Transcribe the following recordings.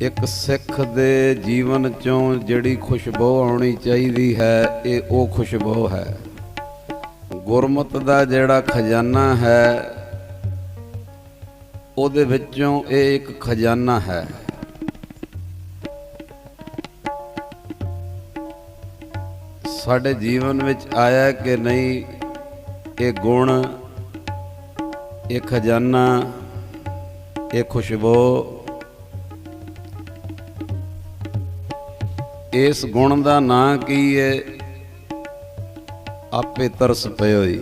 ਇੱਕ ਸਿੱਖ ਦੇ ਜੀਵਨ ਚੋਂ ਜਿਹੜੀ ਖੁਸ਼ਬੂ ਆਉਣੀ ਚਾਹੀਦੀ ਹੈ, ਇਹ ਉਹ ਖੁਸ਼ਬੂ ਹੈ। ਗੁਰਮਤ ਦਾ ਜਿਹੜਾ ਖਜ਼ਾਨਾ ਹੈ, ਉਹਦੇ ਵਿੱਚੋਂ ਇਹ ਇੱਕ ਖਜ਼ਾਨਾ ਹੈ। ਸਾਡੇ ਜੀਵਨ ਵਿੱਚ ਆਇਆ ਕਿ ਨਹੀਂ, ਇਹ ਗੁਣ, ਇਹ ਖਜ਼ਾਨਾ, ਇਹ ਖੁਸ਼ਬੂ ਇਸ ਗੁਣ ਦਾ ਨਾਂ ਕੀ ਹੈ ਆਪੇ ਤਰਸ ਪਇਓ ਹੀ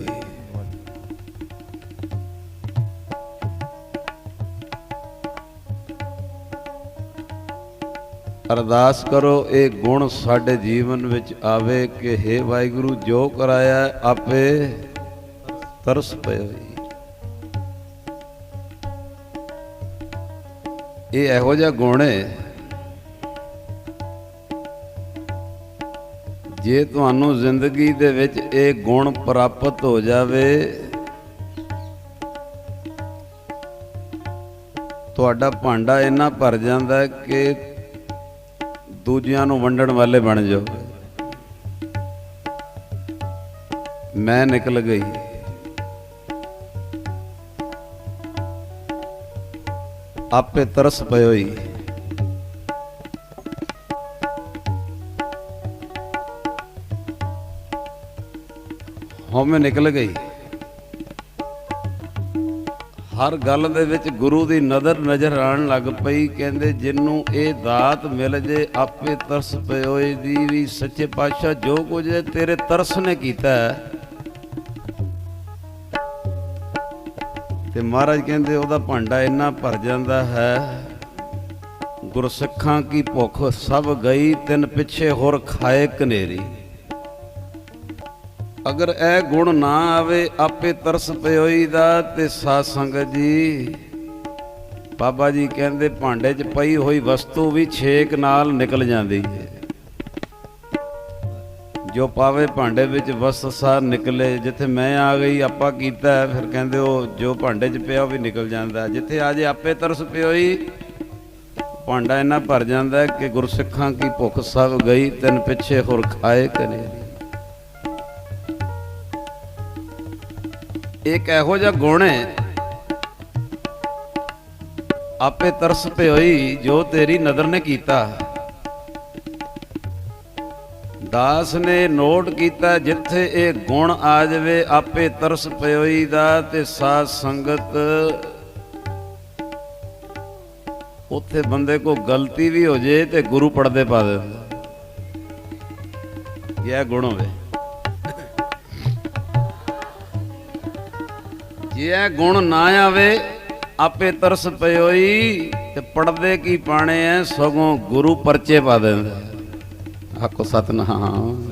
ਅਰਦਾਸ ਕਰੋ, ਇਹ ਗੁਣ ਸਾਡੇ ਜੀਵਨ ਵਿੱਚ ਆਵੇ ਕਿ हे ਵਾਹਿਗੁਰੂ, ਜੋ ਕਰਾਇਆ ਆਪੇ ਤਰਸ ਪਇਓ ਹੀ ਇਹ ਇਹੋ ਜਿਹਾ ਗੁਣ ਹੈ ਜੇ ਤੁਹਾਨੂੰ ਜ਼ਿੰਦਗੀ ਦੇ ਵਿੱਚ ਇਹ ਗੁਣ ਪ੍ਰਾਪਤ ਹੋ ਜਾਵੇ, ਤੁਹਾਡਾ ਭਾਂਡਾ ਇੰਨਾ ਭਰ ਜਾਂਦਾ ਹੈ ਕਿ ਦੂਜਿਆਂ ਨੂੰ ਵੰਡਣ ਵਾਲੇ ਬਣ ਜਾਓ। ਮੈਂ ਨਿਕਲ ਗਈ। ਆਪੇ ਤਰਸ ਪਇਓ ਹੀ ਹਉਮੈ ਨਿਕਲ ਗਈ ਹਰ ਗੱਲ ਦੇ ਵਿੱਚ ਗੁਰੂ ਦੀ ਨਜ਼ਰ ਨਜ਼ਰ ਆਣ ਲੱਗ ਪਈ, ਕਹਿੰਦੇ ਜਿੰਨੂੰ ਇਹ ਦਾਤ ਮਿਲ ਜੇ, ਆਪੇ ਤਰਸ ਪਿਓ ਦੀ ਵੀ ਸੱਚੇ ਪਾਤਸ਼ਾਹ ਜੋ ਕੁਝ ਤੇਰੇ ਤਰਸ ਨੇ ਕੀਤਾ ਹੈ। ਤੇ ਮਹਾਰਾਜ ਕਹਿੰਦੇ ਉਹਦਾ ਭਾਂਡਾ ਇੰਨਾ ਭਰ ਜਾਂਦਾ ਹੈ, ਗੁਰਸਿੱਖਾਂ ਕੀ ਭੁੱਖ ਸਭ ਗਈ, ਤਿੰਨ ਪਿੱਛੇ ਹੋਰ ਖਾਏ ਕਨੇਰੀ ਅਗਰ ਇਹ ਗੁਣ ਨਾ ਆਵੇ, ਆਪੇ ਤਰਸ ਪਿਓਈ ਦਾ ਤੇ ਸਾਧ ਸੰਗਤ ਜੀ। ਬਾਬਾ ਜੀ ਕਹਿੰਦੇ, ਭਾਂਡੇ 'ਚ ਪਈ ਹੋਈ ਵਸਤੂ ਵੀ ਛੇਕ ਨਾਲ ਨਿਕਲ ਜਾਂਦੀ ਹੈ। ਜੋ ਪਾਵੇ ਭਾਂਡੇ ਵਿੱਚ ਵਸ ਸਾਰ ਨਿਕਲੇ। ਜਿੱਥੇ ਮੈਂ ਆ ਗਈ, ਆਪਾਂ ਕੀਤਾ, ਫਿਰ ਕਹਿੰਦੇ ਉਹ ਜੋ ਭਾਂਡੇ 'ਚ ਪਿਆ, ਉਹ ਵੀ ਨਿਕਲ ਜਾਂਦਾ। ਜਿੱਥੇ ਆ ਜੇ ਆਪੇ ਤਰਸ ਪਿਓਈ, ਭਾਂਡਾ ਇੰਨਾ ਭਰ ਜਾਂਦਾ ਕਿ ਗੁਰਸਿੱਖਾਂ ਕੀ ਭੁੱਖ ਸਭ ਗਈ, ਤਿੰਨ ਪਿੱਛੇ ਹੋਰ ਖਾਏ ਕਨੇਰੀ। ਇੱਕ ਇਹੋ ਜਿਹਾ ਗੁਣ ਹੈ ਆਪੇ ਤਰਸ ਪਿਓਈ ਜੋ ਤੇਰੀ ਨਦਰ ਨੇ ਕੀਤਾ। ਦਾਸ ਨੇ ਨੋਟ ਕੀਤਾ ਜਿੱਥੇ ਇਹ ਗੁਣ ਆ ਜਾਵੇ, ਆਪੇ ਤਰਸ ਪਿਓਈ ਦਾ ਤੇ ਸਾਧ ਸੰਗਤ। ਉੱਥੇ ਬੰਦੇ ਕੋ ਗਲਤੀ ਵੀ ਹੋ ਜੇ ਤੇ ਗੁਰੂ ਪੜਦੇ ਪਾ ਦਿੰਦਾ। ਇਹ ਗੁਣ ਹੋਵੇ। ਜੇ ਇਹ ਗੁਣ ਨਾ ਆਵੇ, ਆਪੇ ਤਰਸ ਪਇਓਈ ਤੇ ਪੜਦੇ ਕੀ ਪਾਣੇ ਐ, ਸਗੋਂ ਗੁਰੂ ਪਰਚੇ ਪਾ ਦਿੰਦਾ ਆਖੋ ਸਤਨਾਮ।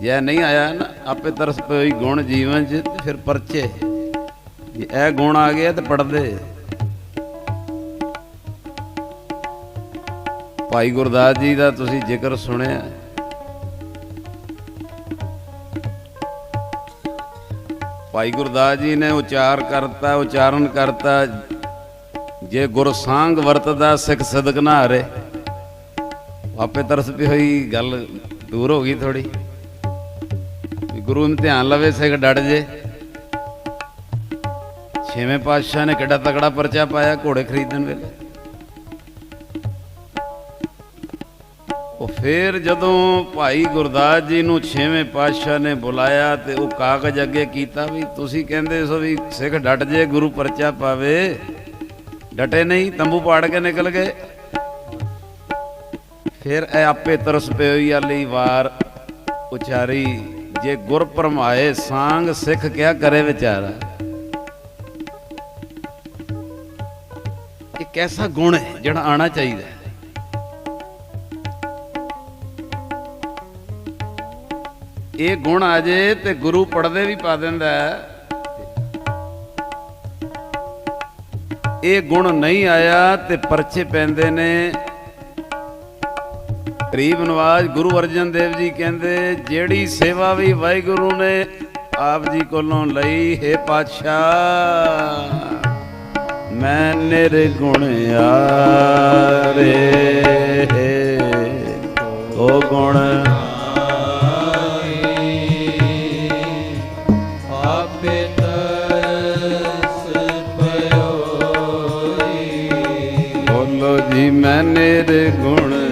ਜੇ ਨਹੀਂ ਆਇਆ ਨਾ, ਆਪੇ ਤਰਸ ਪਇਓਈ ਗੁਣ ਜੀਵਨ ਚ, ਤੇ ਫਿਰ ਪਰਚੇ। ਜੇ ਇਹ ਗੁਣ ਆ ਗਿਆ ਤੇ ਪੜਦੇ ਭਾਈ ਗੁਰਦਾਸ ਜੀ ਦਾ ਤੁਸੀਂ ਜ਼ਿਕਰ ਸੁਣਿਆ। ਭਾਈ ਗੁਰਦਾਸ ਜੀ ਨੇ ਉਚਾਰ ਕਰਤਾ, ਉਚਾਰਨ ਕਰਤਾ। ਜੇ ਗੁਰਸਾਂਗ ਵਰਤਦਾ, ਸਿੱਖ ਸਦਕ ਨਾ ਹਾਰੇ। ਆਪੇ ਤਰਸ ਵੀ ਹੋਈ, ਗੱਲ ਦੂਰ ਹੋ ਗਈ ਥੋੜੀ ਗੁਰੂ ਨੂੰ ਧਿਆਨ ਲਵੇ, ਸਿੱਖ ਡਟ ਜੇ। ਛੇਵੇਂ ਪਾਤਸ਼ਾਹ ਨੇ ਕਿੱਡਾ ਤਕੜਾ ਪਰਚਾ ਪਾਇਆ ਘੋੜੇ ਖਰੀਦਣ ਵੇਲੇ? ਉਹ ਫੇਰ ਜਦੋਂ ਭਾਈ ਗੁਰਦਾਸ ਜੀ ਨੂੰ ਛੇਵੇਂ ਪਾਤਸ਼ਾਹ ਨੇ ਬੁਲਾਇਆ ਤੇ ਉਹ ਕਾਗਜ਼ ਅੱਗੇ ਕੀਤਾ ਵੀ ਤੁਸੀਂ ਕਹਿੰਦੇ ਸੋ ਵੀ ਸਿੱਖ ਡਟ ਜੇ, ਗੁਰੂ ਪਰਚਾ ਪਾਵੇ। ਡਟੇ ਨਹੀਂ, ਤੰਬੂ ਪਾੜ ਕੇ ਨਿਕਲ ਗਏ। ਫਿਰ ਇਹ ਆਪੇ ਤਰਸ ਪਈ ਵਾਲੀ ਵਾਰ ਉਚਾਰੀ, ਜੇ ਗੁਰ ਪਰਮਾਏ ਸਾੰਗ, ਸਿੱਖ ਕਿਆ ਕਰੇ ਵਿਚਾਰਾ। ਇਹ ਕੈਸਾ ਗੁਣ ਹੈ ਜਿਹੜਾ ਆਣਾ ਚਾਹੀਦਾ ਇਹ ਗੁਣ ਆ ਜੇ ਤੇ ਗੁਰੂ ਪੜਦੇ ਵੀ ਪਾ ਦਿੰਦਾ ਇਹ ਗੁਣ ਨਹੀਂ ਆਇਆ ਤੇ ਪਰਚੇ ਪੈਂਦੇ ਨੇ। ਗਰੀਬ ਨਵਾਜ ਗੁਰੂ ਅਰਜਨ ਦੇਵ ਜੀ ਕਹਿੰਦੇ, ਜਿਹੜੀ ਸੇਵਾ ਵੀ ਵਾਹਿਗੁਰੂ ਨੇ ਆਪ ਜੀ ਕੋਲੋਂ ਲਈ, ਹੈ ਪਾਤਸ਼ਾਹ। ਮੈਂ ਨਿਰਗੁਣ ਆਰੇ ਉਹ ਗੁਣ ਪਇਓਈ ਬੋਲੋ ਜੀ ਮੈਂ ਨਿਰਗੁਣ